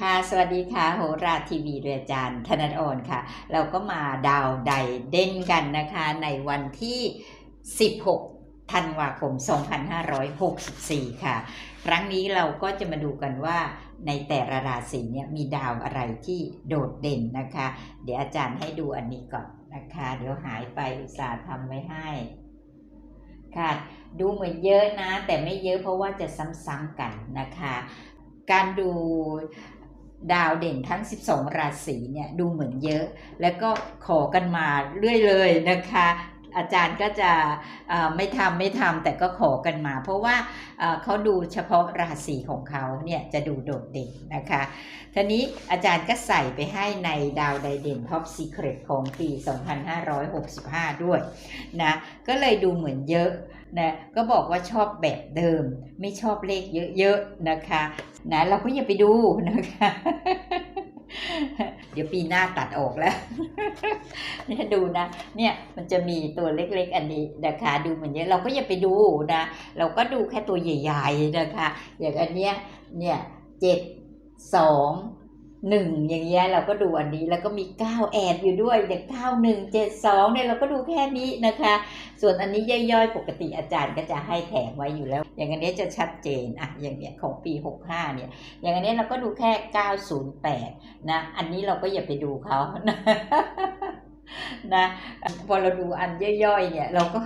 ค่ะ สวัสดีค่ะ โหราทีวีเรืออาจารย์ธนดออนค่ะ เราก็มาดาวไดเด่นกันนะคะ ในวันที่ 16 ธันวาคม 2564 ค่ะ ครั้งนี้เราก็จะมาดูกันว่าในแต่ละราศีเนี่ยมีดาวอะไรที่โดดเด่นนะคะ เดี๋ยวอาจารย์ให้ดูอันนี้ก่อนนะคะ เดี๋ยวหายไปอุตส่าห์ทำไว้ให้ค่ะ ดูเหมือนเยอะนะ แต่ไม่เยอะเพราะว่าจะซ้ำๆกันนะคะการดู ดาวเด่นทั้ง 12 ราศีเนี่ยดูเหมือนเยอะ แล้วก็ขอกันมาเรื่อยเลยนะคะ อาจารย์ก็จะไม่ทำไม่ทำแต่ก็ขอกันมา เพราะว่าเขาดูเฉพาะราศีของเขาเนี่ยจะดูโดดเด่นนะคะทีนี้อาจารย์ก็ใส่ไปให้ในดาวไดเด่น Top Secret ของปี 2565 ด้วยนะก็เลยดูเหมือนเยอะ นะก็บอกว่าชอบแบบเดิม ไม่ชอบเลขเยอะๆนะคะนะเราก็อย่าไปดูนะคะ เดี๋ยวปีหน้าตัดออกแล้วเนี่ยดูนะ เนี่ยมันจะมีตัวเล็กๆ อันนี้นะคะดูเหมือนเนี้ยเราก็อย่าไปดูนะ เราก็ดูแค่ตัวใหญ่ ๆนะคะ อย่างอันเนี้ยเนี่ยเจ็ดสอง หนึ่งอย่างเงี้ยเราก็ดูอันนี้แล้วก็มีเก้าแอดอยู่ด้วยเด็กเก้าหนึ่งเจ็ดสองเนี่ยเราก็ดูแค่นี้นะคะ ส่วนอันนี้ย่อยๆ ปกติอาจารย์ก็จะให้แถมไว้อยู่แล้ว อย่างอันนี้จะชัดเจนอะอย่างเนี้ยของปี65เนี่ย อย่างอันนี้เราก็ดูแค่908นะอันนี้เราก็อย่าไปดูเขานะนะพอเราดูอันย่อยๆเนี่ยเราก็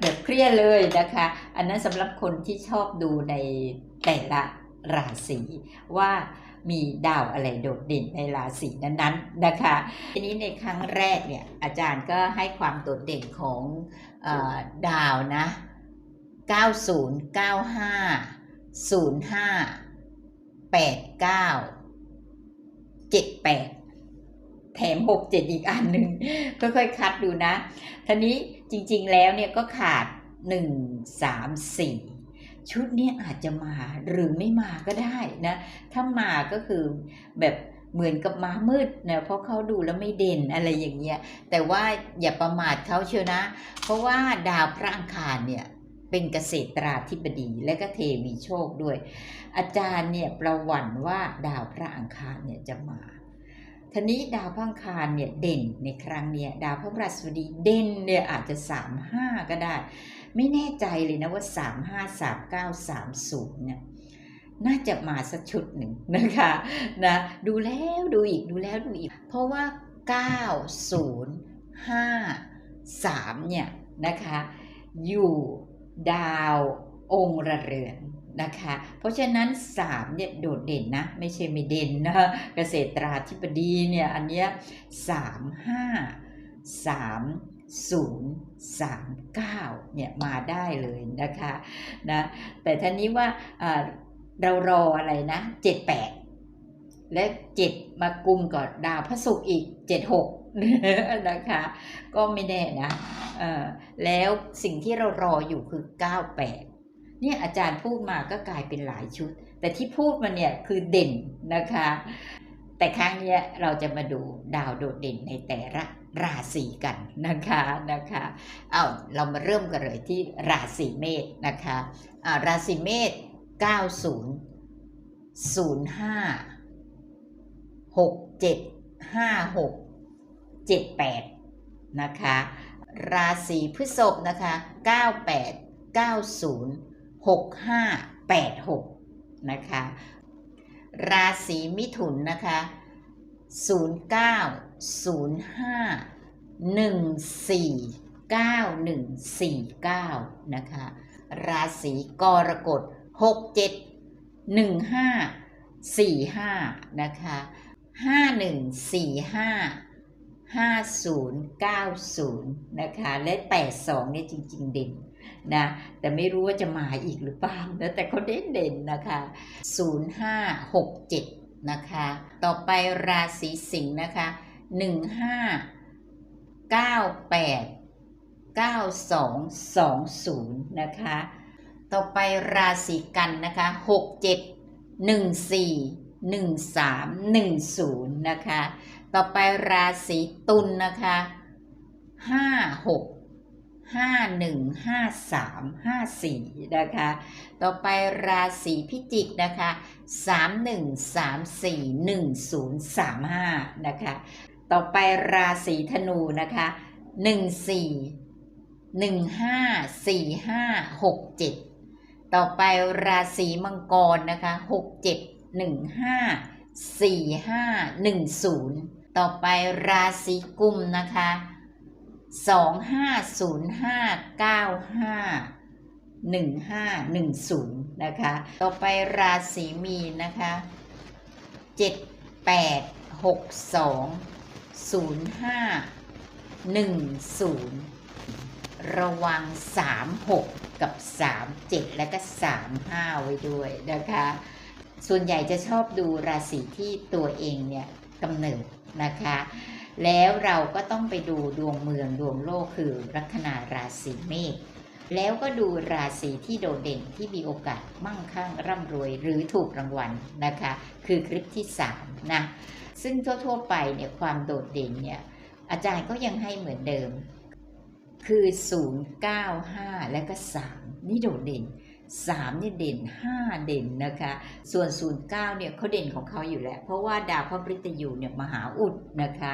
แบบเครียดเลยนะคะ อันนั้นสำหรับคนที่ชอบดูในแต่ละราศีว่า มีดาวอะไรโดดเด่นในราศีนั้นๆนะคะ ทีนี้ในครั้งแรกเนี่ยอาจารย์ก็ให้ความโดดเด่นของเออดาวนะ 90 95 05 89 78 แถม 67 อีกอันหนึ่งค่อยๆคัดดูนะทีนี้จริงๆแล้วเนี่ยก็ขาด 1 3 4 ชุดนี้อาจจะมาหรือไม่มาก็ได้นะ ถ้ามาก็คือแบบเหมือนกับม้ามืดนะเพราะเขาดูแล้วไม่เด่นอะไรอย่างเงี้ยแต่ว่าอย่าประมาทเขาเชียวนะ เพราะว่าดาวพระอังคารเนี่ยเป็นเกษตราธิบดีและก็เทวีโชคด้วย อาจารย์เนี่ยประหวั่นว่าดาวพระอังคารเนี่ยจะมาทีนี้ดาวพระอังคารเนี่ยเด่นในครั้งเนี้ยดาวพระพฤหัสบดีเด่นเนี่ยอาจจะสามห้าก็ได้ ไม่แน่ใจเลยนะว่าสามห้าสามเก้าสามศูนย์เนี่ยน่าจะมาสักชุดหนึ่งนะคะนะดูแล้วดูอีกดูแล้วดูอีก เพราะว่า 9 0 5 3 เนี่ยนะคะอยู่ดาวองค์ระเรือนนะคะ เพราะฉะนั้น3เนี่ยโดดเด่นนะ ไม่ใช่ไม่เด่นนะเกษตราธิบดีเนี่ยอันเนี้ย3 5 3 0 3 9เนี่ยมาได้เลยนะคะนะแต่ท่านี้ว่าเรารออะไรนะ 78 และ 7 มากุมกับดาวพระศุกร์อีก 76 นะคะ ก็ไม่แน่นะแล้วสิ่งที่เรารออยู่คือ 98 เนี่ยอาจารย์พูดมาก็กลายเป็นหลายชุด แต่ที่พูดมาเนี่ยคือเด่นนะคะ แต่ครั้งนี้เราจะมาดูดาวโดดเด่นในแต่ละ ราศีกันนะคะนะคะเอาเรามาเริ่มกันเลยที่ราศีเมษนะคะราศีเมษ90 05 6 7 5 6 7 8นะคะราศีพฤษภนะคะ98 90 65 86นะคะราศีมิถุนนะคะ09 05 14 9149 นะคะ ราศีกรกฎ 67 15 45 นะคะ 5145 5090 นะคะ และ 82 เนี่ยจริง ๆ เด่นนะ แต่ไม่รู้ว่าจะมาอีกหรือเปล่านะ แต่เขาเด่นเด่นนะคะ 0567 นะคะ ต่อไปราศีสิงห์นะคะ หนึ่งห้าเก้าแปดเก้าสองสองศูนย์นะคะ ต่อไปราศีกันนะคะหกเจ็ดหนึ่งสี่หนึ่งสามหนึ่งศูนย์นะคะ ต่อไปราศีตุลนะคะห้าหกห้าหนึ่งห้าสามห้าสี่นะคะ ต่อไปราศีพิจิกนะคะสามหนึ่งสามสี่หนึ่งศูนย์สามห้านะคะ ต่อไปราศีธนูนะคะหนึ่งสี่หนึ่งห้าสี่ห้าหกเจ็ดต่อไปราศีมังกรนะคะหกเจ็ดหนึ่งห้าสี่ห้าหนึ่งศูนย์ต่อไปราศีกุมนะคะสองห้าศูนย์ห้าเก้าห้าหนึ่งห้าหนึ่งศูนย์นะคะ ต่อไปราศีมีนนะคะเจ็ดแปดหกสอง ศูนย์ห้าหนึ่งศูนย์ระวังสามหกกับสามเจ็ดและก็สามห้าไว้ด้วยนะคะ ส่วนใหญ่จะชอบดูราศีที่ตัวเองเนี่ยกำเนิดนะคะ แล้วเราก็ต้องไปดูดวงเมืองดวงโลกคือลัคนาราศีเมษ แล้วก็ดูราศีที่โดดเด่นที่มีโอกาสมั่งคั่งร่ำรวยหรือถูกรางวัลนะคะ คือคลิปที่3นะซึ่งทั่วๆไปเนี่ยความโดดเด่นเนี่ยอาจารย์ก็ยังให้เหมือนเดิม คือ 0 9 5 และก็ 3 นี่โดดเด่น3เนี่ยเด่น 5 เด่นนะคะ ส่วน 09 เนี่ยเขาเด่นของเขาอยู่แล้ว เพราะว่าดาวพระบริตยูเนี่ยมหาอุดนะคะ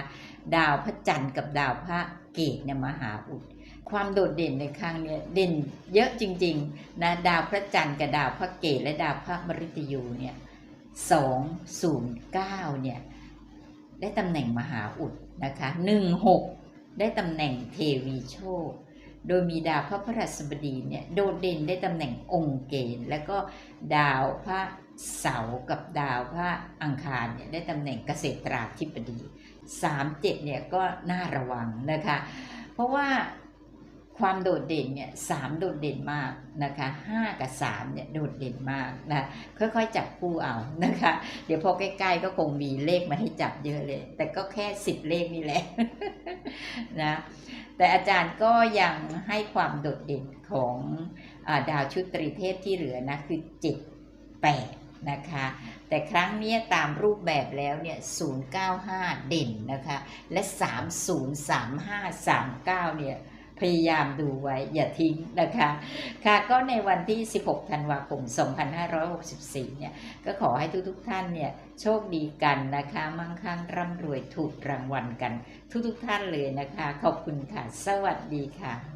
ดาวพระจันทร์กับดาวพระเกตเนี่ยมหาอุด ความโดดเด่นในครั้งเนี่ยเด่นเยอะจริงๆนะดาวพระจันทร์กับดาวพระเกตและดาวพระมฤตยูเนี่ยสองศูนย์เก้าเนี่ยได้ตำแหน่งมหาอุดนะคะหนึ่งหกได้ตำแหน่งเทวีโชค โดยมีดาวพระพฤหัสบดีเนี่ยโดดเด่นได้ตำแหน่งองค์เกณฑ์ แล้วก็ดาวพระเสาร์กับดาวพระอังคารเนี่ยได้ตำแหน่งเกษตราธิบดีสามเจ็ดเนี่ยก็น่าระวังนะคะ เพราะว่า ความโดดเด่นเนี่ยสามโดดเด่นมากนะคะห้ากับสามเนี่ยโดดเด่นมากนะค่อยๆจับคู่เอานะคะ เดี๋ยวพอใกล้ๆก็คงมีเลขมาให้จับเยอะเลย แต่ก็แค่สิบเลขนี่แหละนะแต่อาจารย์ก็ยังให้ความโดดเด่นของอดาวชุดตรีเทพที่เหลือนะคือเจ็ดแปดนะคะแต่ครั้งนี้ตามรูปแบบแล้วเนี่ย 095 เด่นนะคะ และ 303539 เนี่ย พยายามดูไว้ อย่าทิ้งนะคะ ค่ะก็ในวันที่ 16 ธันวาคม 2564 เนี่ย ก็ขอให้ทุกๆทท่านเนี่ยโชคดีกันนะคะ มั่งคั่งร่ำรวยถูกรางวัลกัน ทุกๆทท่านเลยนะคะ ขอบคุณค่ะ สวัสดีค่ะ